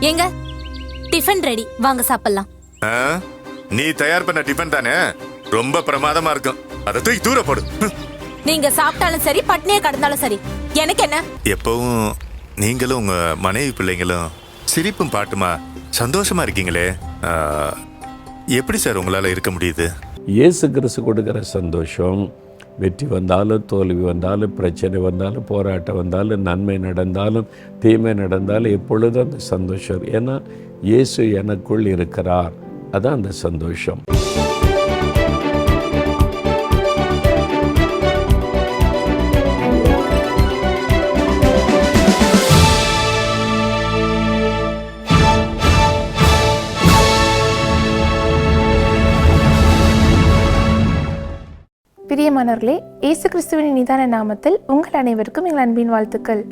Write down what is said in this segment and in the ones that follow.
ஏங்க tiffin ready வாங்க சாப்பிடலாம். ஆ? நீ தயார் பண்ண டிஃபன் தானே? ரொம்ப பிரமாதமா இருக்கும். அதை தூக்கி தூர போடு. நீங்க சாப்பிட்டாலும் சரி பட்னியே கடந்தாலும் சரி. எனக்கு என்ன? எப்பவும் நீங்களும் உங்க மனைவி பிள்ளைங்களும் சிரிப்பும் பாட்டுமா சந்தோஷமா இருக்கீங்களே? எப்படி சார் உங்களால இருக்க முடியுது? இயேசு கிறிஸ்து கொடுக்குற சந்தோஷம் வெற்றி வந்தாலும் தோல்வி வந்தாலும் பிரச்சனை வந்தாலும் போராட்டம் வந்தாலும் நன்மை நடந்தாலும் தீமை நடந்தாலும் எப்பொழுதும் அந்த சந்தோஷம். ஏன்னா இயேசு எனக்குள் இருக்கிறார். அதான் அந்த சந்தோஷம். பிரியமானவர்களே இயேசு கிறிஸ்துவின் நிதான நாமத்தில் உங்கள் அனைவருக்கும் எங்கள் அன்பின் வாழ்த்துக்கள்.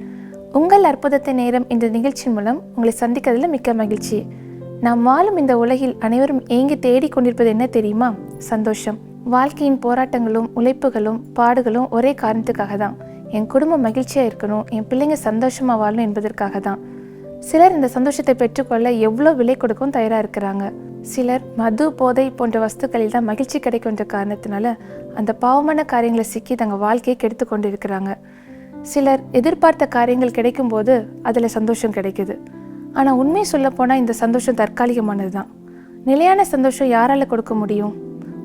உங்கள் அற்புதத்தை நேரம் என்ற நிகழ்ச்சி மூலம் உங்களை சந்திக்கிறதுல மிக்க மகிழ்ச்சி. நாம் வாழும் இந்த உலகில் அனைவரும் ஏங்கி தேடிக்கொண்டிருப்பது என்ன தெரியுமா? சந்தோஷம். வாழ்க்கையின் போராட்டங்களும் உழைப்புகளும் பாடுகளும் ஒரே காரணத்துக்காக தான். என் குடும்பம் மகிழ்ச்சியாக இருக்கணும் என் பிள்ளைங்க சந்தோஷமாக வாழணும் என்பதற்காக தான். சிலர் இந்த சந்தோஷத்தை பெற்றுக்கொள்ள எவ்வளோ விலை கொடுக்கவும் தயாராக இருக்கிறாங்க. சிலர் மது போதை போன்ற வஸ்துக்களில் தான் மகிழ்ச்சி கிடைக்கின்ற காரணத்தினால அந்த பாவமான காரியங்களை சிக்கி தங்கள் வாழ்க்கையை கெடுத்து கொண்டு இருக்கிறாங்க சிலர் எதிர்பார்த்த காரியங்கள் கிடைக்கும்போது அதில் சந்தோஷம் கிடைக்குது. ஆனால் உண்மை சொல்லப்போனால் இந்த சந்தோஷம் தற்காலிகமானது தான். நிலையான சந்தோஷம் யாரால் கொடுக்க முடியும்?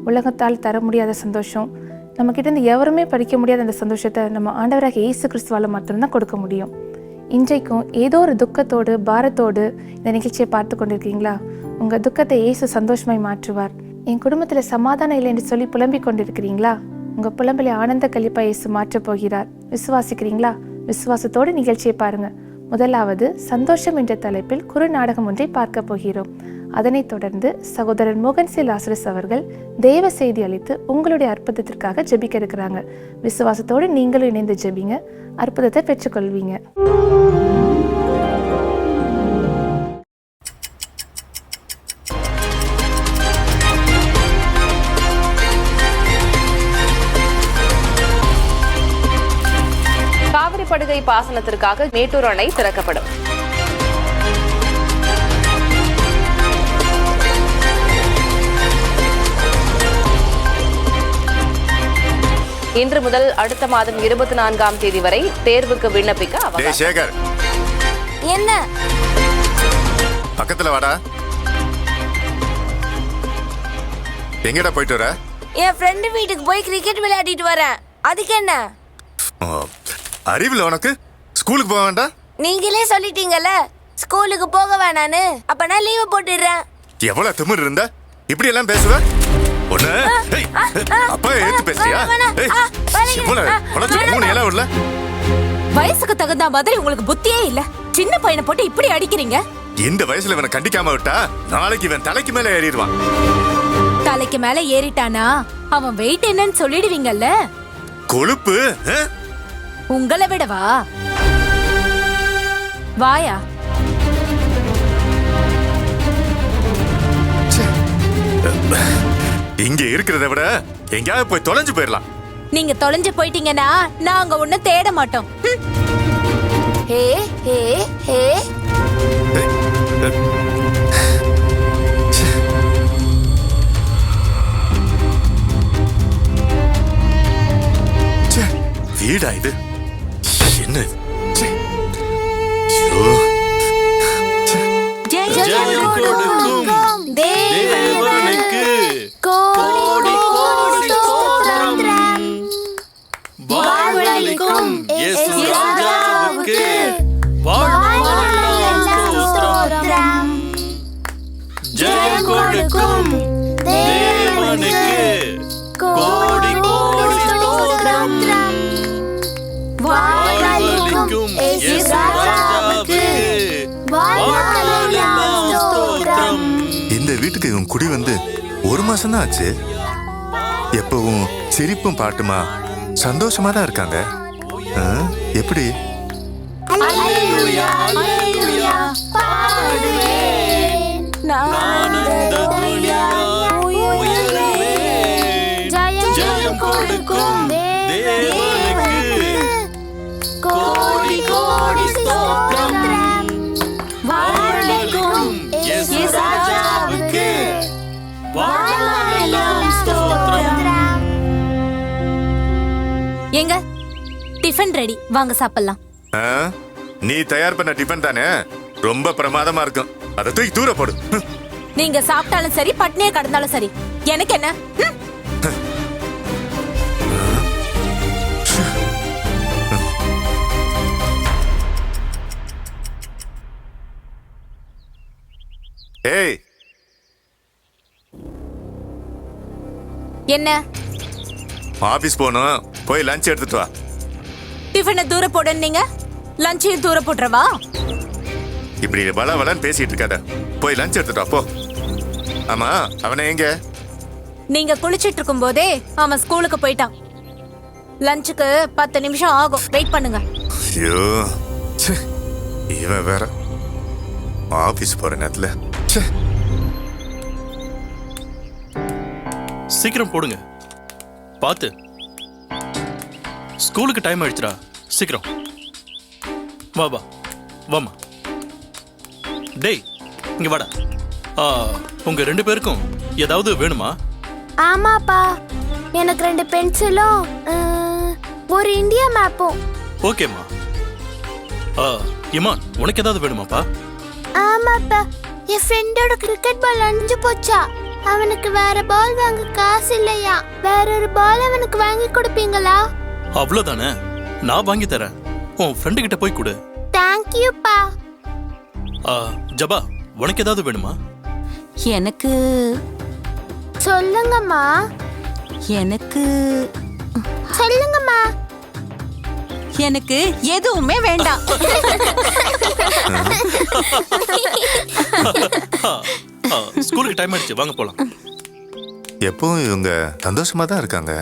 உலகத்தால் தர முடியாத சந்தோஷம். நம்மக்கிட்ட இருந்து எவருமே படிக்க முடியாத அந்த சந்தோஷத்தை நம்ம ஆண்டவராக இயேசு கிறிஸ்துவால் மட்டும்தான் கொடுக்க முடியும். இன்றைக்கும் ஏதோ ஒரு துக்கத்தோடு பாரத்தோடு இந்த நிகழ்ச்சியை பார்த்து கொண்டிருக்கீங்களா? உங்கள் துக்கத்தை இயேசு சந்தோஷமாய் மாற்றுவார். என் குடும்பத்தில் சமாதானம் இல்லை என்று சொல்லி புலம்பிக் கொண்டிருக்கிறீங்களா? உங்கள் புலம்பலை ஆனந்த கழிப்பா இயேசு மாற்றப் போகிறார். விசுவாசிக்கிறீங்களா? விசுவாசத்தோடு நிகழ்ச்சியை பாருங்க. முதலாவது சந்தோஷம் என்ற தலைப்பில் குறு நாடகம் ஒன்றை பார்க்க போகிறோம். அதனைத் தொடர்ந்து சகோதரர் மோகன் சி லாசரஸ் அவர்கள் தெய்வ செய்தி அளித்து உங்களுடைய அற்புதத்திற்காக ஜெபிக்க இருக்கிறாங்க. விசுவாசத்தோடு நீங்களும் இணைந்து ஜெபிங்க. அற்புதத்தை பெற்றுக்கொள்வீங்க. பாசனத்திற்காக மேட்டூர் அணை திறக்கப்படும். இன்று முதல் அடுத்த மாதம் இருபத்தி நான்காம் தேதி வரை தேர்வுக்கு விண்ணப்பிக்க சேகர். என்ன? பக்கத்துல வாடா. எங்கடா போயிட்டு வர? என் ஃப்ரெண்டு வீட்டுக்கு போய் கிரிக்கெட் விளையாடிட்டு வரேன். அதுக்கு என்ன? ஓ, அறிவில் உனக்கு? ஸ்கூலுக்கு போக வேண்டாம்? நீங்களே சொல்லிட்டீங்கல்ல ஸ்கூலுக்கு போக வேணான்னு. அப்ப நான் லீவு போட்டுடுறேன். எவ்வளவு திமிர் இருந்தா? இப்படி எல்லாம் பேசுவ? ஒண்ணு அப்பா எடுத்து பேசுறியா? மூணு இலை விடல வயசுக்கு தகுந்த மாதிரி உங்களுக்கு புத்தியே இல்ல. சின்ன பையனை போட்டு இப்படி அடிக்கிறீங்க? இந்த வயசுல இவனை கண்டிக்காம விட்டா நாளைக்கு இவன் தலைக்கு மேல ஏறிடுவான். தலைக்கு மேல ஏறிட்டானா? அவன் வெயிட் என்னன்னு சொல்லிடுவீங்கல்ல. கொழுப்பு? உங்களை விடவா? வாயா. இங்க இருக்கிறத விட எங்கேயாவது போய் தொலைஞ்சு போயிடலாம் நீங்க தொலைஞ்சு போயிட்டீங்கன்னா நாங்க ஒண்ணும் தேட மாட்டோம். ஹே ஹே ஹே. வீடா இது? மாசம் தான் ஆச்சு. எப்பவும் சிரிப்பும் பாட்டுமா சந்தோஷமா தான் இருக்காங்க. எப்படி? நான் டிஃபன் ரெடி. வாங்க சாப்பிடலாம். ஆ? நீ தயார் பண்ண டிஃபன் தானே? ரொம்ப பிரமாதமா இருக்கும். அதை தூக்கி தூர போடு. ஹம். நீங்க சாப்பிட்டாலும் சரி பட்னியே கடந்தாலும் சரி. எனக்கு என்ன? ம்? ஏய். என்ன? ஆபீஸ் போகணும். போய் லஞ்ச் எடுத்துட்டு வா. டிஃபனை தூர போடுன்னீங்க லஞ்சையும் தூர போட்டுறவா? இப்படி வள வளன்னு பேசிட்டு இருக்காத. போய் லஞ்ச் எடுத்துட்டு போ. ஆமா அவனை எங்க? நீங்க குளிச்சிட்டு இருக்கும் போதே அவன் ஸ்கூலுக்கு போயிட்டான். லஞ்சுக்கு பத்து நிமிஷம் ஆகும். வெயிட் பண்ணுங்க. ஐயோ. இவன் வேற ஆபீஸ் போற நேரத்துல. சீக்கிரம் போடுங்க. பார்த்து. ஸ்கூலுக்கு டைம் ஆயிடுச்சுடா. சீக்கிரம். வா வா. வாமா டேய் இங்க வாடா. ஆ, உங்க ரெண்டு பேருக்கும் ஏதாவது வேணுமா? ஆமாப்பா. எனக்கு ரெண்டு பென்சிலும் அஹ், ஒரு இந்தியா மேப்பும். ஓகேம்மா. ஆ, இமான் உனக்கு ஏதாவது வேணுமாப்பா? ஆமாப்பா. என் ஃப்ரெண்டோட கிரிக்கெட் பால் அழிஞ்சு போச்சா. அவனுக்கு வேற பால் வாங்க காசு இல்லையா. வேற ஒரு பால் அவனுக்கு வாங்கி கொடுப்பீங்களா? அவ்வளோதானே நான் வாங்கி தரேன். உன் ஃப்ரெண்டு கிட்ட போய் கொடு. தேங்க்யூப்பா ஆ, ஜபா உனக்கு ஏதாவது வேணுமா? எனக்கு சொல்லுங்கம்மா எனக்கு சொல்லுங்கம்மா எனக்கு எதுவுமே வேண்டாம். ஸ்கூலுக்கு டைம் ஆயிடுச்சு. வாங்க போலாம். எப்பவும் இவங்க சந்தோஷமா தான் இருக்காங்க.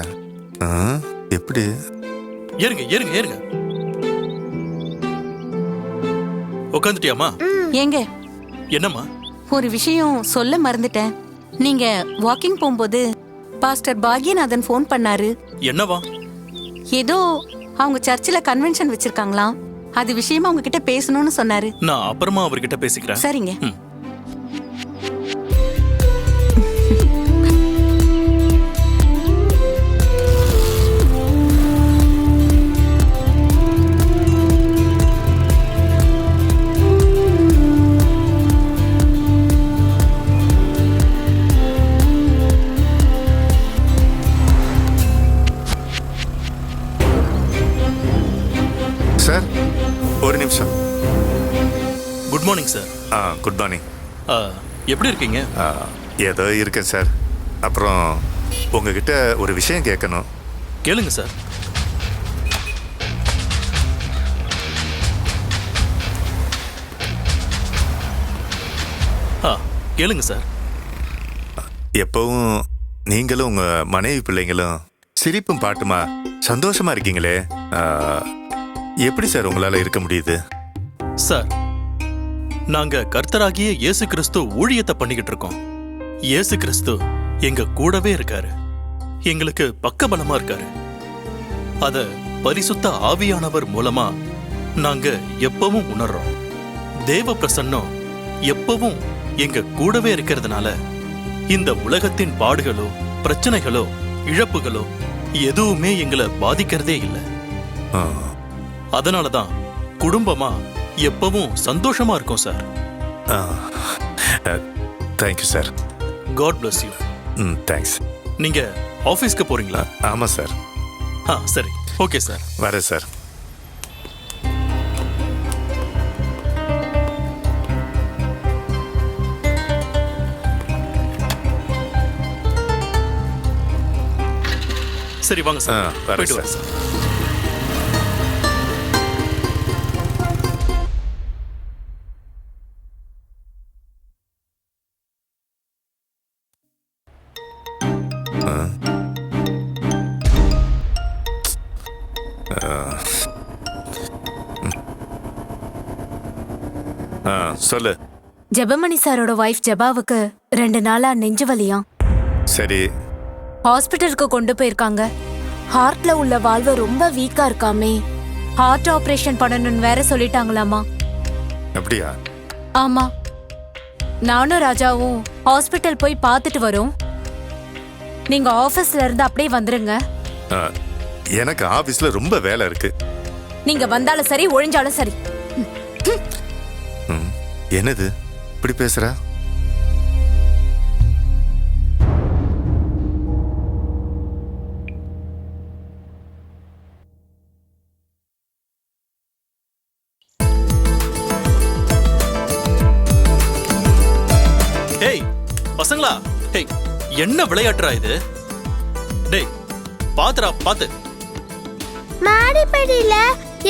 ஆ? எப்படி? ஏறுங்க ஏறுங்க ஏறுங்க. உட்காந்துட்டியாமா ஏங்க. என்னம்மா? ஒரு விஷயம் சொல்ல மறந்துட்டேன். நீங்க வாக்கிங் போகும்போது பாஸ்டர் பாக்யநாதன் ஃபோன் பண்ணாரு. என்னவா? ஏதோ அவங்க சர்ச்சில் கன்வென்ஷன் வச்சிருக்காங்களாம். அது விஷயமா உங்ககிட்ட பேசணும்னு சொன்னாரு. நான் அப்புறமா அவர்கிட்ட பேசிக்கிறேன். சரிங்க. குட் மார்னிங் ஆ, எப்படி இருக்கீங்க? ஏதோ இருக்கேன் சார். அப்புறம் உங்ககிட்ட ஒரு விஷயம் கேட்கணும். கேளுங்க சார். கேளுங்க சார். எப்பவும் நீங்களும் உங்க மனைவி பிள்ளைங்களும் சிரிப்பும் பாட்டுமா சந்தோஷமா இருக்கீங்களே? எப்படி சார் உங்களால இருக்க முடியுது? சார் நாங்க கர்த்தராகிய இயேசு கிறிஸ்து ஊழியத்தை பண்ணிக்கிட்டு இருக்கோம். இயேசு கிறிஸ்து எங்க கூடவே இருக்காரு. எங்களுக்கு பக்கபலமா இருக்காரு. அத பரிசுத்த ஆவியானவர் மூலமா நாங்க எப்பவும் உணர்றோம். தேவ பிரசன்னம் எப்பவும் எங்க கூடவே இருக்கிறதுனால இந்த உலகத்தின் பாடுகளோ பிரச்சனைகளோ இழப்புகளோ எதுவுமே எங்களை பாதிக்கிறதே இல்லை. அதனாலதான் குடும்பமா எப்பவும் சந்தோஷமா இருக்கும் sir. Ah. Thank you sir God bless you ம் தேங்க்ஸ் நீங்க ஆபீஸ்க்கு போறீங்களா? ஆமாம் சார் ஆ சரி. ஓகே சார் வரேன் சார் சரி வாங்க சார் போயிட்டு வரேன் சார் ஜெபமணி சாரோட ஒய்ஃப் ஜெபாவுக்கு ரெண்டு நாளா நெஞ்சு வலியாம். சரி. ஹாஸ்பிட்டலுக்கு கொண்டு போயிருக்காங்க. ஹார்ட்ல உள்ள வால்வு ரொம்ப வீக்கா இருக்காமே. ஹார்ட் ஆபரேஷன் பண்ணணும்னு வேற சொல்லிட்டாங்களாமா. அப்படியா? ஆமா. நானும் ராஜாவும் ஹாஸ்பிட்டல் போய் பார்த்துட்டு வரோம். நீங்க ஆபீஸ்ல இருந்து அப்படியே வந்துருங்க. எனக்கு ஆபீஸ்ல ரொம்ப வேலை இருக்கு. நீங்க வந்தாலும் சரி ஒழிஞ்சாலும் சரி. ம், என்னது? இப்படி பேசுறா? ஹேய் பசங்களா? ஹேய் என்ன விளையாட்டுறா இது? டேய் பாத்துடா பாத்து. மாடிப்படியில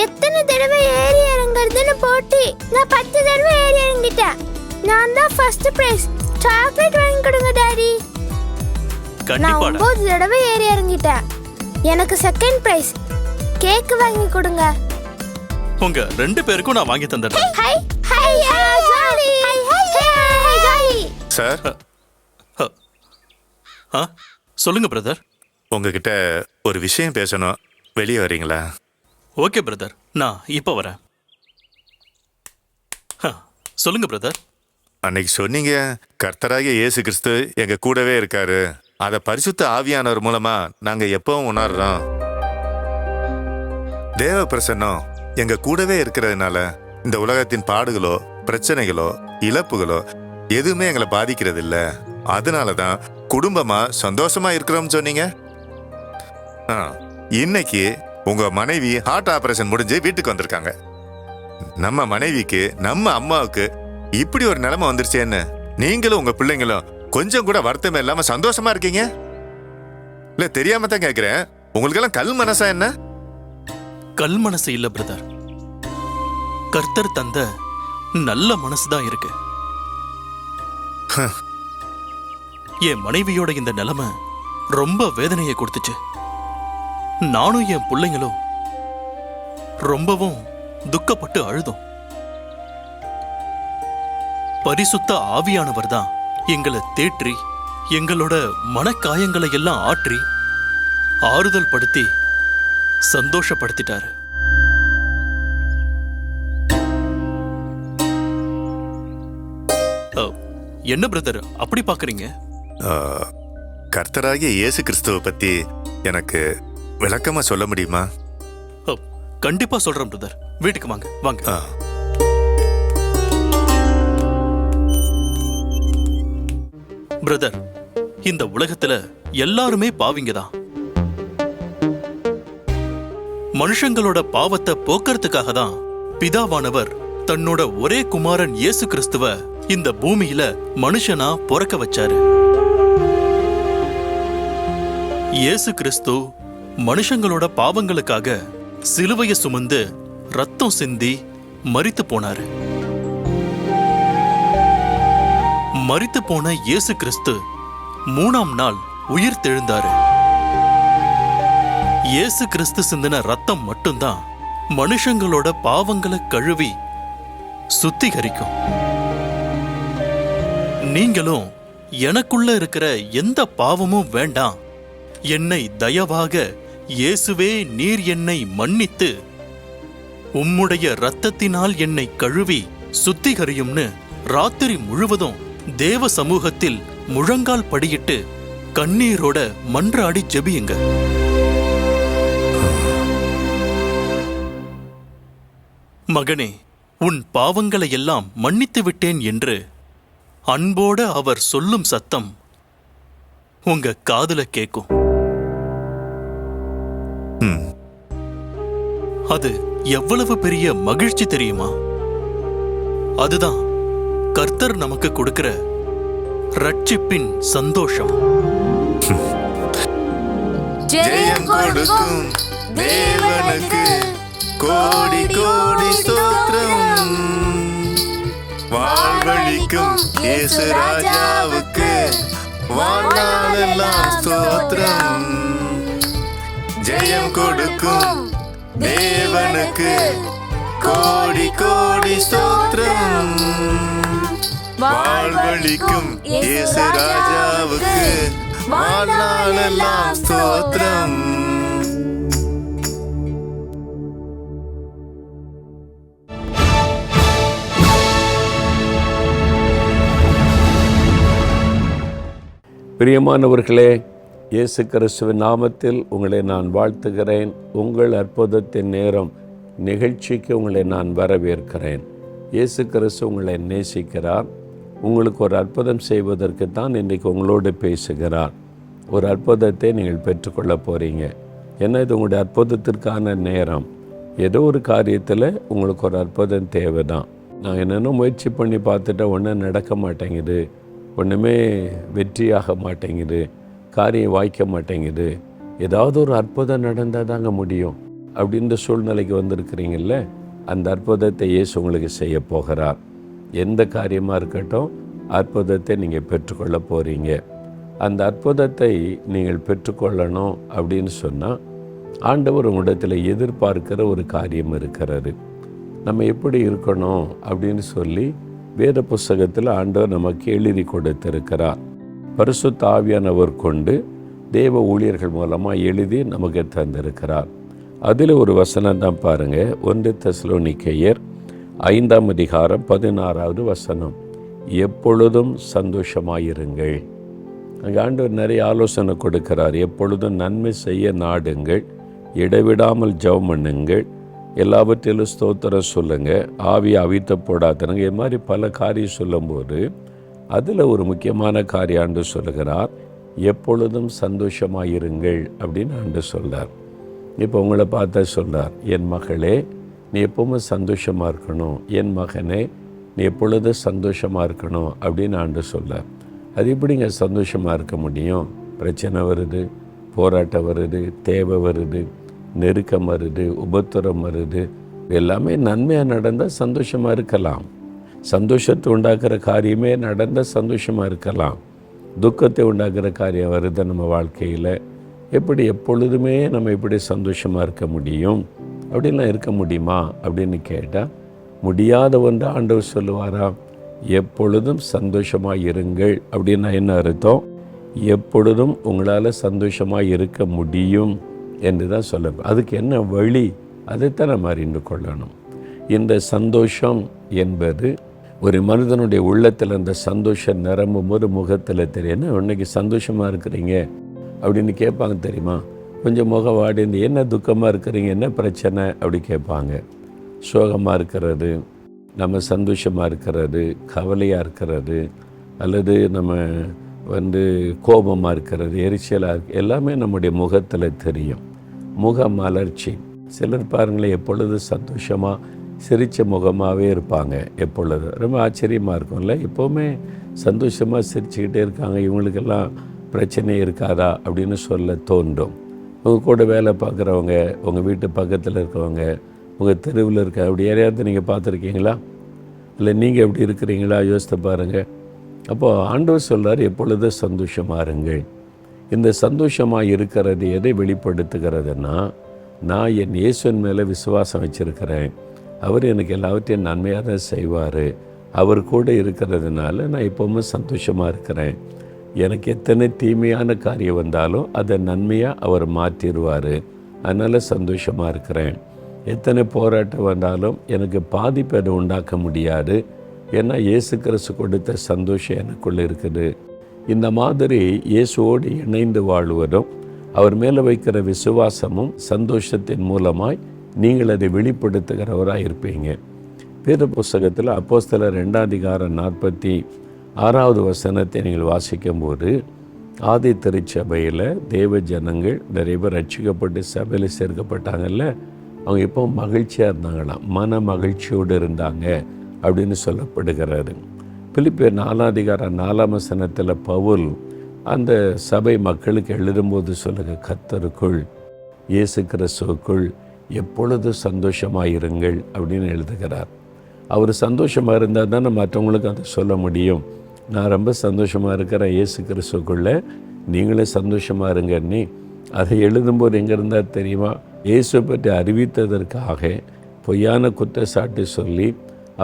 எத்தனை தடவை ஏறி இறங்குறதுன்னு போட்டி. நான் பத்து தடவை ஏறி இறங்கிட்டேன். நான் தான் ஃபர்ஸ்ட் பிரைஸ் சாக்லேட் வாங்கி கொடுங்க டாடி நான் கண்டிப்பாடா. ஒன்பது தடவை ஏறி இறங்கிட்டேன். எனக்கு செகண்ட் பிரைஸ் கேக் வாங்கி கொடுங்க. உங்க ரெண்டு பேருக்கும் நான் வாங்கி தந்துடுறேன். Hi hi jolly hi jolly sir. ஆ சொல்லுங்க பிரதர் உங்ககிட்ட ஒரு விஷயம் பேசணும். வெளியே வரீங்களா? ஓகே பிரதர் நான் இப்போ வரேன். ஹ, சொல்லுங்க பிரதர் அன்னைக்கு சொன்னீங்க கர்த்தராகிய இயேசு கிறிஸ்து எங்க கூடவே இருக்காரு. அதை பரிசுத்த ஆவியானவர் மூலமா நாங்க எப்பவும் உணர்றோம். தேவ பிரசன்னம் எங்க கூடவே இருக்கிறதுனால இந்த உலகத்தின் பாடுகளோ பிரச்சனைகளோ இழப்புகளோ எதுவுமே எங்களை பாதிக்கிறது இல்ல அதனால தான் குடும்பமா சந்தோஷமா இருக்கிறோம்னு சொன்னீங்க. ஆ, இன்னைக்கு உங்க மனைவி ஹார்ட் ஆபரேஷன் முடிஞ்சு வீட்டுக்கு வந்திருக்காங்க. நம்ம மனைவிக்கு நம்ம அம்மாவுக்கு இப்படி ஒரு நிலைமை வந்துருச்சேன்னு நீங்களும் உங்க பிள்ளைங்களும் கொஞ்சம் கூட வருத்தமே இல்லாம சந்தோஷமா இருக்கீங்க? இல்ல தெரியாம தான் கேக்குறேன். உங்களுக்கெல்லாம் கல் மனசா என்ன? கல் மனசு இல்ல பிரதர். கர்த்தர் தந்த நல்ல மனசு தான் இருக்கு. என் மனைவியோட இந்த நிலைமை ரொம்ப வேதனையை கொடுத்துச்சு. நானும் என் பிள்ளைங்களும் ரொம்பவும் துக்கப்பட்டு அழுதோம். பரிசுத்த ஆவியானவர் தான். எங்களை தேற்றி எங்களோட மனக்காயங்களை எல்லாம் ஆற்றி ஆறுதல் படுத்தி சந்தோஷப்படுத்திட்டாரு. என்ன பிரதர் அப்படி பாக்குறீங்க? கர்த்தராகிய இயேசு கிறிஸ்துவ பத்தி எனக்கு விளக்கமா சொல்ல முடியுமா? கண்டிப்பா சொல்றேன் பிரதர். வீட்டுக்கு வாங்க வாங்க. பிரதர் இந்த உலகத்துல எல்லாருமே பாவிங்க தான் மனுஷங்களோட பாவத்தை போக்குறதுக்காக தான் பிதாவானவர் தன்னோட ஒரே குமாரன் இயேசு கிறிஸ்துவ இந்த பூமியில மனுஷனா பிறக்க வச்சாரு. இயேசு கிறிஸ்து மனுஷங்களோட பாவங்களுக்காக சிலுவையை சுமந்து ரத்தம் சிந்தி மறித்து போனாரு. மறித்து போன இயேசு கிறிஸ்து மூணாம் நாள் உயிர் தெழுந்தாரு. இயேசு கிறிஸ்து சிந்தின ரத்தம் மட்டும்தான் மனுஷங்களோட பாவங்களை கழுவி சுத்திகரிக்கும். நீங்களும் எனக்குள்ள இருக்கிற எந்த பாவமும் வேண்டாம். என்னை தயவாக இயேசுவே நீர் என்னை மன்னித்து உம்முடைய இரத்தத்தினால் என்னை கழுவி சுத்திகரியும்னு ராத்திரி முழுவதும் தேவ சமூகத்தில் முழங்கால் படியிட்டு கண்ணீரோட மன்றாடி ஜெபியுங்க. மகனே உன் பாவங்களை எல்லாம் மன்னித்து விட்டேன் என்று அன்போட அவர் சொல்லும் சத்தம் உங்க காதுல கேக்கும். அது எவ்வளவு பெரிய மகிழ்ச்சி தெரியுமா? அதுதான் கர்த்தர் நமக்கு கொடுக்கிற ரட்சிப்பின் சந்தோஷம். ஜெயம் கொடுக்கும் தேவனுக்கு கோடி கோடி ஸ்தோத்திரம். வாழ்வழிக்கும் இயேசு ராஜாவுக்கு வாழ்நாளெல்லாம் ஸ்தோத்திரம். ஜெயம் கொடுக்கும் தேவனுக்கு கோடி கோடி ஸ்தோத்திரம். வாழ்வழிக்கும் இயேசு ராஜாவுக்கு வாழ்நாளெல்லாம் ஸ்தோத்திரம். பிரியமானவர்களே இயேசு கிறிஸ்துவின் நாமத்தில் உங்களை நான் வாழ்த்துகிறேன். உங்கள் அற்புதத்தின் நேரம் நிகழ்ச்சிக்கு உங்களை நான் வரவேற்கிறேன். இயேசு கிறிஸ்து உங்களை நேசிக்கிறார். உங்களுக்கு ஒரு அற்புதம் செய்வதற்கு தான் இன்றைக்கு உங்களோடு பேசுகிறார். ஒரு அற்புதத்தை நீங்கள் பெற்றுக்கொள்ள போகிறீங்க ஏன்னா இது உங்களுடைய அற்புதத்திற்கான நேரம். ஏதோ ஒரு காரியத்தில் உங்களுக்கு ஒரு அற்புதம் தேவை தான் நான் என்னென்ன முயற்சி பண்ணி பார்த்துட்டா ஒன்றும் நடக்க மாட்டேங்குது. ஒன்றுமே வெற்றியாக மாட்டேங்குது. காரியம் வாய்க்க மாட்டேங்குது. ஏதாவது ஒரு அற்புதம் நடந்தால் தாங்க முடியும். அப்படின்ற சூழ்நிலைக்கு வந்திருக்கிறீங்கல்ல அந்த அற்புதத்தை இயேசு உங்களுக்கு செய்ய போகிறார். எந்த காரியமாக இருக்கட்டும் அற்புதத்தை நீங்கள் பெற்றுக்கொள்ள போகிறீங்க அந்த அற்புதத்தை நீங்கள் பெற்றுக்கொள்ளணும் அப்படின்னு சொன்னால் ஆண்டவர் உங்களிடத்தில் எதிர்பார்க்கிற ஒரு காரியம் இருக்கிறது. நம்ம எப்படி இருக்கணும் அப்படின்னு சொல்லி வேத புஸ்தகத்தில் ஆண்டவர் நமக்கு எழுதி கொடுத்திருக்கிறார். பரிசு தாவியானவர் கொண்டு தேவ ஊழியர்கள் மூலமாக எழுதி நமக்கு தந்திருக்கிறார். அதில் ஒரு வசனம் தான் பாருங்கள் ஒன்று தெசலோனிக்கையர் ஐந்தாம் அதிகாரம் பதினாறாவது வசனம். எப்பொழுதும் சந்தோஷமாயிருங்கள். அங்கே ஆண்டவர் நிறைய ஆலோசனை கொடுக்கிறார். எப்பொழுதும் நன்மை செய்ய நாடுங்கள். இடைவிடாமல் ஜெபம் பண்ணுங்கள். எல்லாவற்றிலும் ஸ்தோத்திரம் சொல்லுங்கள் ஆவியை அவித்த போடாதனுங்க இது மாதிரி பல காரியம் சொல்லும்போது அதில் ஒரு முக்கியமான காரியம் ஆண்டு சொல்லுகிறார். எப்பொழுதும் சந்தோஷமாயிருங்கள். அப்படின்னு ஆண்டு சொல்கிறார் இப்போ உங்களை பார்த்தா சொல்கிறார் என் மகளே நீ எப்பவுமே சந்தோஷமாக இருக்கணும். என் மகனே நீ எப்பொழுது சந்தோஷமாக இருக்கணும் அப்படின்னு ஆண்டு சொல்ல அது எப்படிங்க சந்தோஷமாக இருக்க முடியும்? பிரச்சனை வருது போராட்டம் வருது தேவை வருது நெருக்கம் வருது உபத்திரம் வருது. எல்லாமே நன்மையாக நடந்தால் சந்தோஷமாக இருக்கலாம். சந்தோஷத்தை உண்டாக்குற காரியமே நடந்தால் சந்தோஷமாக இருக்கலாம். துக்கத்தை உண்டாக்குற காரியம் வருது நம்ம வாழ்க்கையில். எப்படி எப்பொழுதுமே நம்ம இப்படி சந்தோஷமாக இருக்க முடியும்? அப்படின்லாம் இருக்க முடியுமா அப்படின்னு கேட்டால் முடியாத ஒன்று ஆண்டவர் சொல்லுவாரா? எப்பொழுதும் சந்தோஷமாக இருங்கள். அப்படின்னா என்ன அர்த்தம்? எப்பொழுதும் உங்களால் சந்தோஷமாக இருக்க முடியும் என்று தான் சொல்ல அதுக்கு என்ன வழி? அதைத்தான் நம்ம அறிந்து கொள்ளணும். இந்த சந்தோஷம் என்பது ஒரு மனிதனுடைய உள்ளத்தில் அந்த சந்தோஷம் நிரம்பும் போது முகத்தில் தெரியும். என்ன இன்னைக்கு சந்தோஷமாக இருக்கிறீங்க? அப்படின்னு கேட்பாங்க தெரியுமா? கொஞ்சம் முகம் வாடிந்து என்ன துக்கமாக இருக்கிறீங்க? என்ன பிரச்சனை? அப்படி கேட்பாங்க. சோகமாக இருக்கிறது நம்ம சந்தோஷமாக இருக்கிறது கவலையாக இருக்கிறது அல்லது நம்ம வந்து கோபமாக இருக்கிறது எரிச்சலாக இருக்கு எல்லாமே நம்முடைய முகத்தில் தெரியும். முக மலர்ச்சி. சிலர் பாருங்களேன் எப்பொழுது சந்தோஷமாக சிரித்த முகமாகவே இருப்பாங்க எப்பொழுது. ரொம்ப ஆச்சரியமாக இருக்கும்ல? எப்போவுமே சந்தோஷமாக சிரிச்சுக்கிட்டே இருக்காங்க இவங்களுக்கெல்லாம் பிரச்சனை இருக்காதா? அப்படின்னு சொல்ல தோன்றும். உங்கள் கூட வேலை பார்க்குறவங்க உங்கள் வீட்டு பக்கத்தில் இருக்கிறவங்க உங்கள் தெருவில் இருக்க அப்படி யாரையாவது நீங்கள் பார்த்துருக்கீங்களா? இல்லை நீங்கள் எப்படி இருக்கிறீங்களா? யோசித்து பாருங்கள் அப்போது ஆண்டவர் சொல்கிறார் எப்பொழுது சந்தோஷமாக இருங்கள். இந்த சந்தோஷமாக இருக்கிறது எதை வெளிப்படுத்துகிறதுன்னா நான் என் இயேசுவின் மேலே விசுவாசம் வச்சுருக்கிறேன். அவர் எனக்கு எல்லாவற்றையும் நன்மையாக தான் செய்வார். அவர் கூட இருக்கிறதுனால நான் எப்போவுமே சந்தோஷமாக இருக்கிறேன். எனக்கு எத்தனை தீமையான காரியம் வந்தாலும் அதை நன்மையாக அவர் மாற்றிடுவார். அதனால் சந்தோஷமாக இருக்கிறேன். எத்தனை போராட்டம் வந்தாலும் எனக்கு பாதிப்பு அதை உண்டாக்க முடியாது. ஏன்னா இயேசு கிறிஸ்து கொடுத்த சந்தோஷம் எனக்குள்ளே இருக்குது. இந்த மாதிரி இயேசுவோடு இணைந்து வாழ்வதும் அவர் மேலே வைக்கிற விசுவாசமும் சந்தோஷத்தின் மூலமாய் நீங்கள் அதை வெளிப்படுத்துகிறவராக இருப்பீங்க. வேத புஸ்தகத்தில் அப்போஸ்தலர் ரெண்டாம் அதிகாரம் நாற்பத்தி ஆறாவது வசனத்தை நீங்கள் வாசிக்கும்போது ஆதி திருச்சபையில் தேவ ஜனங்கள் நிறைய பேர் ரட்சிக்கப்பட்டு சபையில் சேர்க்கப்பட்டாங்கல்ல அவங்க இப்போ மகிழ்ச்சியாக இருந்தாங்களாம். மன மகிழ்ச்சியோடு இருந்தாங்க அப்படின்னு சொல்லப்படுகிறது பிலிப்பியர் நாலாதிகார நாலாம் வசனத்தில் பவுல் அந்த சபை மக்களுக்கு எழுதும்போது சொல்லுங்க கத்தருக்குள் இயேசு கிறிஸ்துவுக்குள் எப்பொழுது சந்தோஷமாயிருங்கள்? அப்படின்னு எழுதுகிறார். அவர் சந்தோஷமாக இருந்தால் தானே மற்றவங்களுக்கு அதை சொல்ல முடியும். நான் ரொம்ப சந்தோஷமாக இருக்கிறேன் இயேசு கிறிஸ்துக்குள்ளே நீங்களே சந்தோஷமாக இருங்க அதை எழுதும்போது எங்கே இருந்தால் தெரியுமா? இயேசு பற்றி அறிவித்ததற்காக பொய்யான குற்றச்சாட்டு சொல்லி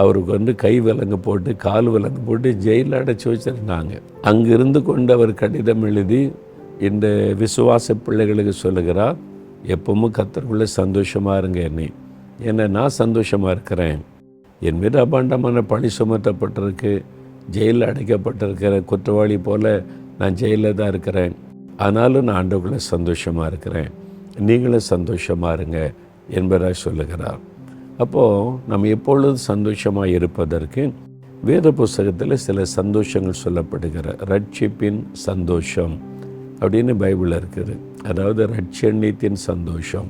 அவருக்கு வந்து கை விலங்கு போட்டு கால் விலங்கு போட்டு ஜெயிலில் அடைச்சி வச்சுருந்தாங்க. அங்கிருந்து கொண்டு அவர் கடிதம் எழுதி இந்த விசுவாச பிள்ளைகளுக்கு சொல்லுகிறார் எப்பவும் கத்தருக்குள்ளே சந்தோஷமாக இருங்க என்னை ஏன்னா நான் சந்தோஷமாக இருக்கிறேன். என் மீது அபாண்டமான பழி சுமத்தப்பட்டிருக்கு. ஜெயிலில் அடைக்கப்பட்டிருக்கிற குற்றவாளி போல் நான் ஜெயிலில் தான் இருக்கிறேன். ஆனாலும் நான் ஆண்டவர்களை சந்தோஷமாக இருக்கிறேன். நீங்களும் சந்தோஷமாக இருங்க என்பதாக சொல்லுகிறார். அப்போது நம்ம எப்பொழுதும் சந்தோஷமாக இருப்பதற்கு வேத புஸ்தகத்தில் சில சந்தோஷங்கள் சொல்லப்படுகிற ரட்சிப்பின் சந்தோஷம் அப்படின்னு பைபிளில் இருக்குது. அதாவது ரட்சண்யத்தின் சந்தோஷம்.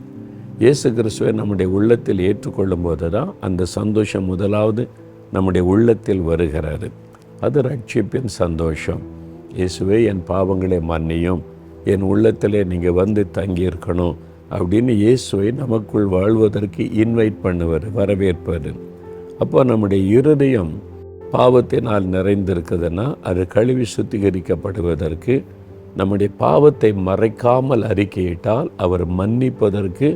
இயேசு கிறிஸ்துவை நம்முடைய உள்ளத்தில் ஏற்றுக்கொள்ளும் போது தான் அந்த சந்தோஷம் முதலாவது நம்முடைய உள்ளத்தில் வருகிறது. அது ரட்சிப்பின் சந்தோஷம். இயேசுவே என் பாவங்களை மன்னியும். என் உள்ளத்திலே நீங்கள் வந்து தங்கியிருக்கணும் அப்படின்னு இயேசுவை நமக்குள் வாழ்வதற்கு இன்வைட் பண்ணுவார் வரவேற்பார். அப்போ நம்முடைய இருதயம் பாவத்தினால் நிறைந்திருக்குதுன்னா அது கழுவி சுத்திகரிக்கப்படுவதற்கு நம்முடைய பாவத்தை மறைக்காமல் அறிக்கையிட்டால் அவர் மன்னிப்பதற்கு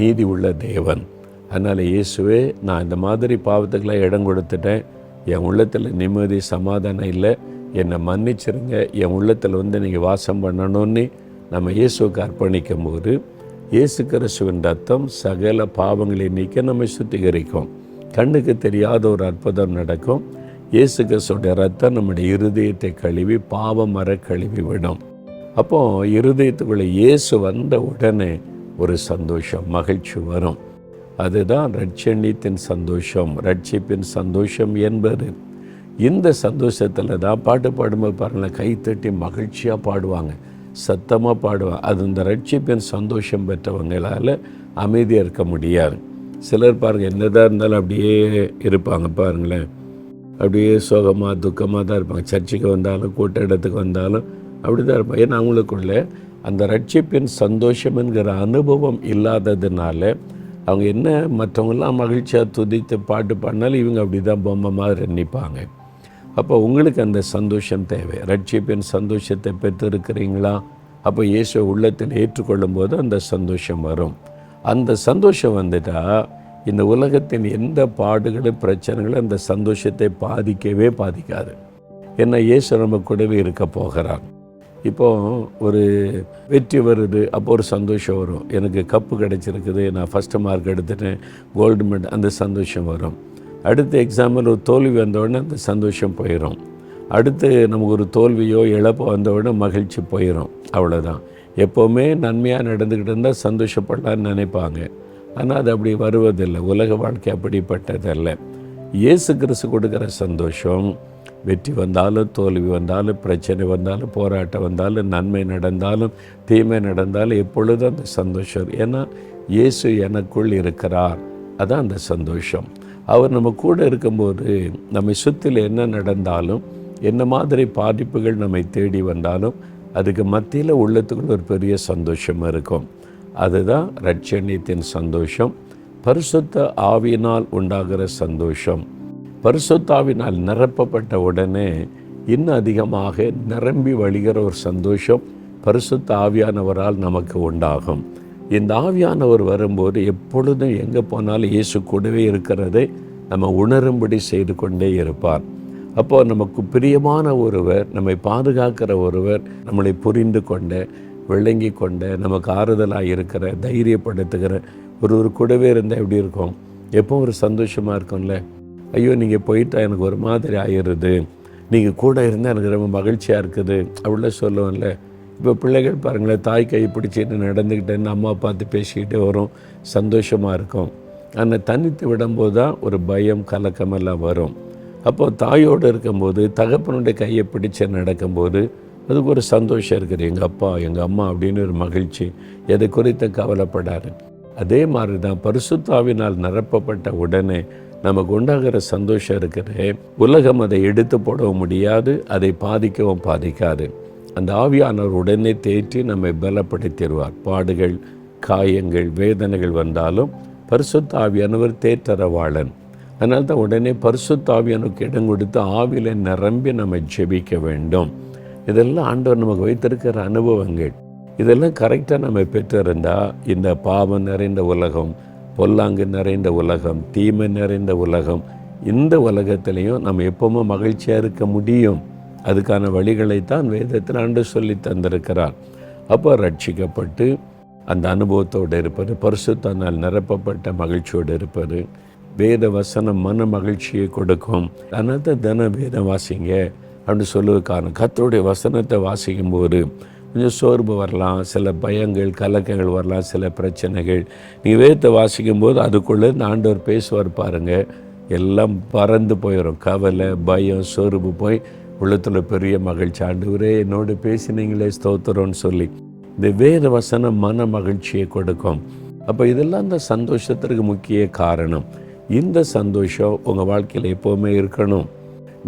நீதி உள்ள தேவன். அதனால் இயேசுவே நான் இந்த மாதிரி பாவத்துக்கெல்லாம் இடம் கொடுத்துட்டேன். என் உள்ளத்தில் நிம்மதி சமாதானம் இல்லை. என்னை மன்னிச்சிருங்க. என் உள்ளத்தில் வந்து நீங்கள் வாசம் பண்ணணும்னு நம்ம இயேசுவுக்கு அர்ப்பணிக்கும் போது இயேசு கிறிஸ்துவின் ரத்தம் சகல பாவங்களை நீக்க நம்மை சுத்திகரிக்கும். கண்ணுக்கு தெரியாத ஒரு அற்புதம் நடக்கும். இயேசு கிறிஸ்துடைய ரத்தம் நம்முடைய இருதயத்தை கழுவி பாவம் மர கழுவி விடும். அப்போது இருதயத்துக்குள்ளே இயேசு வந்த உடனே ஒரு சந்தோஷம் மகிழ்ச்சி வரும். அதுதான் ரட்சணியத்தின் சந்தோஷம். ரட்சிப்பின் சந்தோஷம் என்பது. இந்த சந்தோஷத்தில் தான் பாட்டு பாடும்போது பாருங்கள் கைத்தட்டி மகிழ்ச்சியாக பாடுவாங்க. சத்தமாக பாடுவாங்க. அது இந்த ரட்சிப்பின் சந்தோஷம் பெற்றவங்களால் அமைதியாக இருக்க முடியாது. சிலர் பாருங்கள் என்னதான் இருந்தாலும் அப்படியே இருப்பாங்க பாருங்களேன். அப்படியே சோகமாக துக்கமாக தான் இருப்பாங்க. சர்ச்சுக்கு வந்தாலும் கூட்ட இடத்துக்கு வந்தாலும் அப்படி தான் இருப்பாங்க. ஏன்னா அவங்களுக்குள்ள அந்த ரட்சிப்பின் சந்தோஷம் என்கிற அனுபவம் இல்லாததுனால அவங்க என்ன மற்றவங்கெல்லாம் மகிழ்ச்சியாக துதித்து பாட்டு பாடினாலும் இவங்க அப்படி தான் பொம்மை மாதிரி நிற்பாங்க அப்போ உங்களுக்கு அந்த சந்தோஷம் தேவை. ரட்சிப்பின் சந்தோஷத்தை பெற்றிருக்கிறீங்களா? அப்போ இயேசு உள்ளத்தில் ஏற்றுக்கொள்ளும் போது அந்த சந்தோஷம் வரும். அந்த சந்தோஷம் வந்துட்டால் இந்த உலகத்தின் எந்த பாடுகளும் பிரச்சனைகளும் அந்த சந்தோஷத்தை பாதிக்கவே பாதிக்காது. ஏன்னா இயேசு நம்ம கூடவே இருக்க போகிறார். இப்போ ஒரு வெற்றி வருது அப்போ ஒரு சந்தோஷம் வரும். எனக்கு கப்பு கிடச்சிருக்குது நான் ஃபஸ்ட்டு மார்க் எடுத்துட்டேன் கோல்டு மெடல் அந்த சந்தோஷம் வரும். அடுத்த எக்ஸாம்பிள் ஒரு தோல்வி வந்தவுடனே அந்த சந்தோஷம் போயிடும் அடுத்து நமக்கு ஒரு தோல்வியோ இழப்போ வந்தவுடனே மகிழ்ச்சி போயிடும் அவ்வளோதான் எப்போவுமே நன்மையாக நடந்துக்கிட்டு இருந்தால் சந்தோஷப்படலான்னு நினைப்பாங்க. ஆனால் அது அப்படி வருவதில்லை. உலக வாழ்க்கை அப்படிப்பட்டதல்ல. இயேசு கிறிஸ்து கொடுக்குற சந்தோஷம் வெற்றி வந்தாலும் தோல்வி வந்தாலும் பிரச்சனை வந்தாலும் போராட்டம் வந்தாலும் நன்மை நடந்தாலும் தீமை நடந்தாலும் எப்பொழுதும் அந்த சந்தோஷம். ஏன்னா இயேசு எனக்குள் இருக்கிறார். அதான் அந்த சந்தோஷம். அவர் நம்ம கூட இருக்கும்போது நம்மை சுற்றில் என்ன நடந்தாலும் என்ன மாதிரி பாதிப்புகள் நம்மை தேடி வந்தாலும் அதுக்கு மத்தியில் உள்ளத்துக்குள்ள ஒரு பெரிய சந்தோஷம் இருக்கும். அதுதான் ரட்சணியத்தின் சந்தோஷம். பரிசுத்த ஆவியினால் உண்டாகிற சந்தோஷம். பரிசுத்தாவினால் நிரப்பப்பட்ட உடனே இன்னும் அதிகமாக நிரம்பி வழிகிற ஒரு சந்தோஷம் பரிசுத்த ஆவியானவரால் நமக்கு உண்டாகும். இந்த ஆவியானவர் வரும்போது எப்பொழுதும் எங்கே போனாலும் இயேசு கூடவே இருக்கிறதை நம்ம உணரும்படி செய்து கொண்டே இருப்பார். அப்போ நமக்கு பிரியமான ஒருவர் நம்மை பாதுகாக்கிற ஒருவர் நம்மளை புரிந்து கொண்ட விளங்கி கொண்ட நமக்கு ஆறுதலாக இருக்கிற தைரியப்படுத்துகிற ஒருவர் கூடவே இருந்தால் எப்படி இருக்கும்? எப்போ ஒரு சந்தோஷமாக இருக்கும்ல? ஐயோ நீங்கள் போயிட்டா எனக்கு ஒரு மாதிரி ஆயிடுது நீங்கள் கூட இருந்தால் எனக்கு ரொம்ப மகிழ்ச்சியாக இருக்குது. அப்படிலாம் சொல்லுவோம்ல. இப்போ பிள்ளைகள் பாருங்களேன் தாய் கை பிடிச்சிட்டு நடந்துக்கிட்டேன்னு அம்மா பார்த்து பேசிக்கிட்டே வரும். சந்தோஷமாக இருக்கும். ஆனால் தனித்து விடும்போது தான் ஒரு பயம் கலக்கமெல்லாம் வரும். அப்போது தாயோடு இருக்கும்போது தகப்பனுடைய கையை பிடிச்சு நடக்கும்போது அதுக்கு ஒரு சந்தோஷம் இருக்குது. எங்கள் அப்பா எங்கள் அம்மா அப்படின்னு ஒரு மகிழ்ச்சி. எதை குறித்து கவலைப்படாரு அதே மாதிரி தான் பரிசுத்தாவினால் நிரப்பப்பட்ட உடனே நமக்கு உண்டாகிற சந்தோஷம் இருக்கிற உலகம் அதை எடுத்து போடவும் முடியாது அதை பாதிக்கவும் பாதிக்காது. அந்த ஆவியானவர் உடனே தேற்றி நம்மை பலப்படுத்திடுவார். பாடுகள் காயங்கள் வேதனைகள் வந்தாலும் பரிசுத்த ஆவியானவர் தேற்றரவாளன். அதனால தான் உடனே பரிசுத்த ஆவியானுக்கு இடம் கொடுத்து ஆவியில் நிரம்பி நம்ம ஜெபிக்க வேண்டும். இதெல்லாம் ஆண்டவர் நமக்கு வைத்திருக்கிற அனுபவங்கள். இதெல்லாம் கரெக்டாக நம்ம பெற்றிருந்தால் இந்த பாவம் நிறைந்த உலகம் பொல்லாங்கு நிறைந்த உலகம் தீமை நிறைந்த உலகம் இந்த உலகத்திலையும் நம்ம எப்பவுமே மகிழ்ச்சியாக இருக்க முடியும். அதுக்கான வழிகளைத்தான் வேதத்தில் ஆண்டு சொல்லி தந்திருக்கிறார். அப்போ ரட்சிக்கப்பட்டு அந்த அனுபவத்தோடு இருப்பது பரிசுத்தனால் நிரப்பப்பட்ட மகிழ்ச்சியோடு இருப்பது வேத வசனம் மன மகிழ்ச்சியை கொடுக்கும். அதனால தான் தினம் வேதம் வாசிங்க அப்படின்னு சொல்லுவது காரணம் கத்தருடைய வசனத்தை வாசிக்கும்போது கொஞ்சம் சோர்வு வரலாம் சில பயங்கள் கலக்கங்கள் வரலாம் சில பிரச்சனைகள். நீங்கள் வேதத்தை வாசிக்கும்போது அதுக்குள்ளே இந்த ஆண்டவர் பேசுவார் பாருங்கள் எல்லாம் பறந்து போயிடும் கவலை பயம் சோர்வு போய் உள்ளத்தில் பெரிய மகிழ்ச்சி. ஆண்டவரே என்னோடு பேசினீங்களே ஸ்தோத்திரம்னு சொல்லி. இந்த வேத வசனம் மன மகிழ்ச்சியை கொடுக்கும். அப்போ இதெல்லாம் இந்த சந்தோஷத்திற்கு முக்கிய காரணம். இந்த சந்தோஷம் உங்கள் வாழ்க்கையில் எப்போவுமே இருக்கணும்.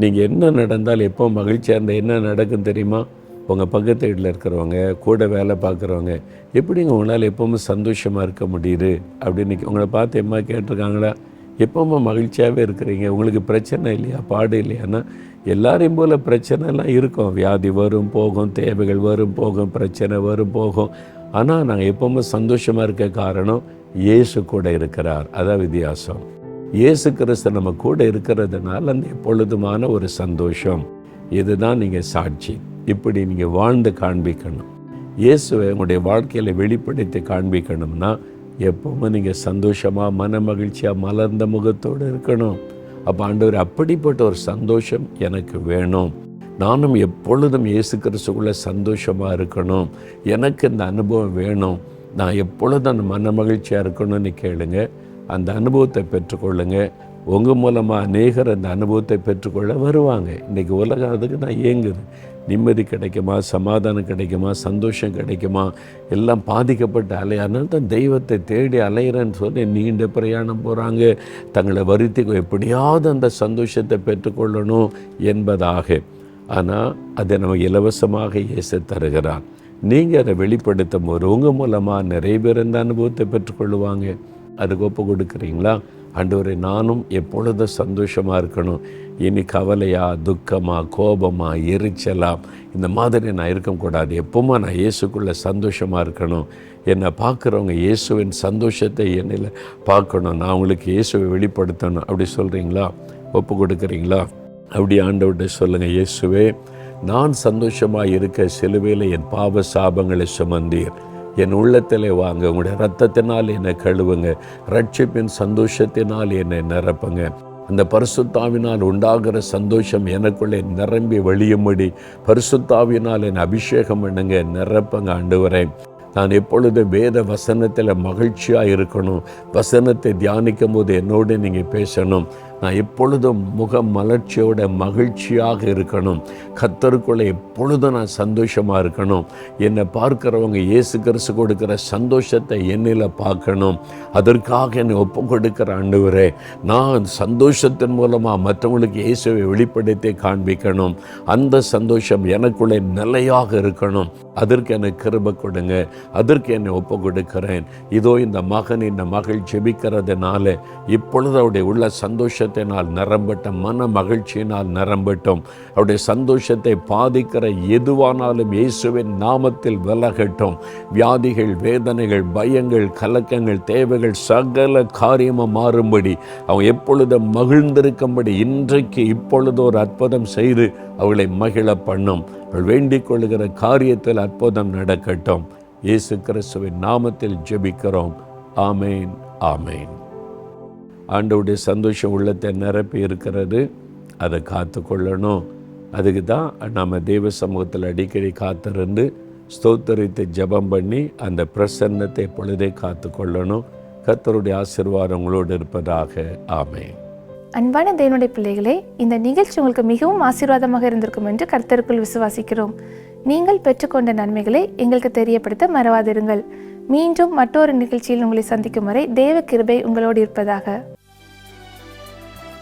நீங்கள் என்ன நடந்தால் எப்போ மகிழ்ச்சியாக இருந்தால் என்ன நடக்கும் தெரியுமா? உங்கள் பக்கத்து வீட்டில் இருக்கிறவங்க கூட வேலை பார்க்குறவங்க எப்படிங்க உங்களால் எப்போவுமே சந்தோஷமாக இருக்க முடியுது? அப்படின்னு உங்களை பார்த்து எம்மா கேட்டிருக்காங்களா? எப்போவுமே மகிழ்ச்சியாகவே இருக்கிறீங்க. உங்களுக்கு பிரச்சனை இல்லையா? பாடு இல்லையான்னா எல்லாரையும் போல் பிரச்சனைலாம் இருக்கும். வியாதி வரும் போகும் தேவைகள் வரும் போகும் பிரச்சனை வரும் போகும். ஆனால் நாங்கள் எப்போவுமே சந்தோஷமாக இருக்க காரணம் இயேசு கூட இருக்கிறார். அதான் வித்தியாசம். இயேசு கிறிஸ்து நம்ம கூட இருக்கிறதுனால அந்த எப்பொழுதுமான ஒரு சந்தோஷம். இதுதான் நீங்கள் சாட்சி. இப்படி நீங்கள் வாழ்ந்து காண்பிக்கணும். இயேசுவை உங்களுடைய வாழ்க்கையில் வெளிப்படுத்தி காண்பிக்கணும்னா எப்போவுமே நீங்கள் சந்தோஷமாக மன மகிழ்ச்சியாக மலர்ந்த முகத்தோடு இருக்கணும். அப்போ ஆண்டவர் அப்படிப்பட்ட ஒரு சந்தோஷம் எனக்கு வேணும். நானும் எப்பொழுதும் இயேசு கிறிஸ்துக்குள்ள சந்தோஷமாக இருக்கணும். எனக்கு இந்த அனுபவம் வேணும். நான் எப்பொழுதும் அந்த மன மகிழ்ச்சியாக இருக்கணும்னு கேளுங்க. அந்த அனுபவத்தை பெற்றுக்கொள்ளுங்க. உங்கள் மூலமாக அநேகர் அந்த அனுபவத்தை பெற்றுக்கொள்ள வருவாங்க. இன்றைக்கி உலகம் அதுக்கு நான் இயங்குது. நிம்மதி கிடைக்குமா சமாதானம் கிடைக்குமா சந்தோஷம் கிடைக்குமா எல்லாம் பாதிக்கப்பட்ட அலை அதனால தான் தெய்வத்தை தேடி அலையிறேன்னு சொல்லி நீண்ட பிரயாணம் போகிறாங்க தங்களை வருத்தி எப்படியாவது அந்த சந்தோஷத்தை பெற்றுக்கொள்ளணும் என்பதாக. ஆனால் அதை நம்ம இலவசமாக இயேசு தருகிறார். நீங்கள் அதை வெளிப்படுத்தும் போது உங்கள் மூலமாக நிறைய பேர் இந்த அனுபவத்தை பெற்றுக்கொள்ளுவாங்க. அதுக்கு ஒப்பு கொடுக்குறீங்களா? ஆண்டவரே நானும் எப்பொழுதும் சந்தோஷமாக இருக்கணும்? இனி கவலையா துக்கமா கோபமா எரிச்சலா? இந்த மாதிரி நான் இருக்கக்கூடாது. எப்போவுமே நான் இயேசுக்குள்ளே சந்தோஷமாக இருக்கணும்? என்னை பார்க்குறவங்க இயேசுவின் சந்தோஷத்தை என்னில் பார்க்கணும். நான் உங்களுக்கு இயேசுவை வெளிப்படுத்தணும். அப்படி சொல்கிறீங்களா ஒப்பு கொடுக்குறீங்களா? அப்படி ஆண்டவர்கிட்ட சொல்லுங்கள் இயேசுவே நான் சந்தோஷமாக இருக்க சிலுவையில் என் பாவ சாபங்களை சுமந்தீர். என் உள்ளத்தில் வாங்க உங்களுடைய ரத்தத்தினால் என்னை கழுவுங்க ரட்சிப்பின் சந்தோஷத்தினால் என்னை நிரப்புங்க. அந்த பரிசுத்தாவினால் உண்டாகிற சந்தோஷம் எனக்குள்ளே நிரம்பி வழியும்படி பரிசுத்தாவினால் என் அபிஷேகம் பண்ணுங்க நிரப்புங்க வரேன் நான் எப்பொழுது வேத வசனத்தில் மகிழ்ச்சியாக இருக்கணும். வசனத்தை தியானிக்கும் போது என்னோடு நீங்கள் பேசணும். நான் எப்பொழுதும் முக மலர்ச்சியோட மகிழ்ச்சியாக இருக்கணும். கத்தருக்குள்ளே எப்பொழுதும் நான் சந்தோஷமாக இருக்கணும். என்னை பார்க்குறவங்க இயேசு கிறிஸ்து கொடுக்குற சந்தோஷத்தை என்னில் பார்க்கணும். அதற்காக என்னை ஒப்பு கொடுக்குற ஆண்டவரே நான் சந்தோஷத்தின் மூலமாக மற்றவங்களுக்கு இயேசுவை வெளிப்படுத்தி காண்பிக்கணும். அந்த சந்தோஷம் எனக்குள்ளே நிலையாக இருக்கணும். அதற்கு எனக்கு கிருப கொடுங்க. அதற்கு என்னை ஒப்பு கொடுக்கிறேன். இதோ இந்த மகன் இந்த மகள் ஜெபிக்கிறதுனால இப்பொழுது அவருடைய உள்ள சந்தோஷத்தினால் நிரம்பட்டும் மன மகிழ்ச்சியினால் நிரம்பட்டும் அவருடைய சந்தோஷத்தை பாதிக்கிற எதுவானாலும் இயேசுவின் நாமத்தில் விலகட்டும். வியாதிகள் வேதனைகள் பயங்கள் கலக்கங்கள் தேவைகள் சகல காரியமாக மாறும்படி அவன் எப்பொழுதும் மகிழ்ந்திருக்கும்படி இன்றைக்கு இப்பொழுது ஒரு அற்புதம் செய்து அவளை மகிழ பண்ணும். அவள் வேண்டிக் கொள்ளுகிற காரியத்தில் அற்புதம் நடக்கட்டும். இயேசு கிறிஸ்துவின் நாமத்தில் ஜெபிக்கிறோம். ஆமேன் ஆமேன். ஆண்டவுடைய சந்தோஷம் உள்ளத்தை நிரப்பி இருக்கிறது. அதை காத்து கொள்ளணும் அதுக்கு தான் நம்ம தெய்வ சமூகத்தில் அடிக்கடி காத்திருந்து ஸ்தோத்தரித்து ஜெபம் பண்ணி அந்த பிரசன்னத்தை பொழுதே காத்து கொள்ளணும் கத்தருடைய ஆசீர்வாதம் உங்களோடு இருப்பதாக. ஆமே அன்பான தேவனுடைய பிள்ளைகளே இந்த நிகழ்ச்சி உங்களுக்கு மிகவும் ஆசீர்வாதமாக இருந்திருக்கும் என்று கர்த்தருக்குள் விசுவாசிக்கிறோம். நீங்கள் பெற்றுக்கொண்ட நன்மைகளை எங்களுக்கு தெரியப்படுத்த மறவாதிருங்கள். மீண்டும் மற்றொரு நிகழ்ச்சியில் உங்களை சந்திக்கும் வரை தேவ கிருபை உங்களோடு இருப்பதாக.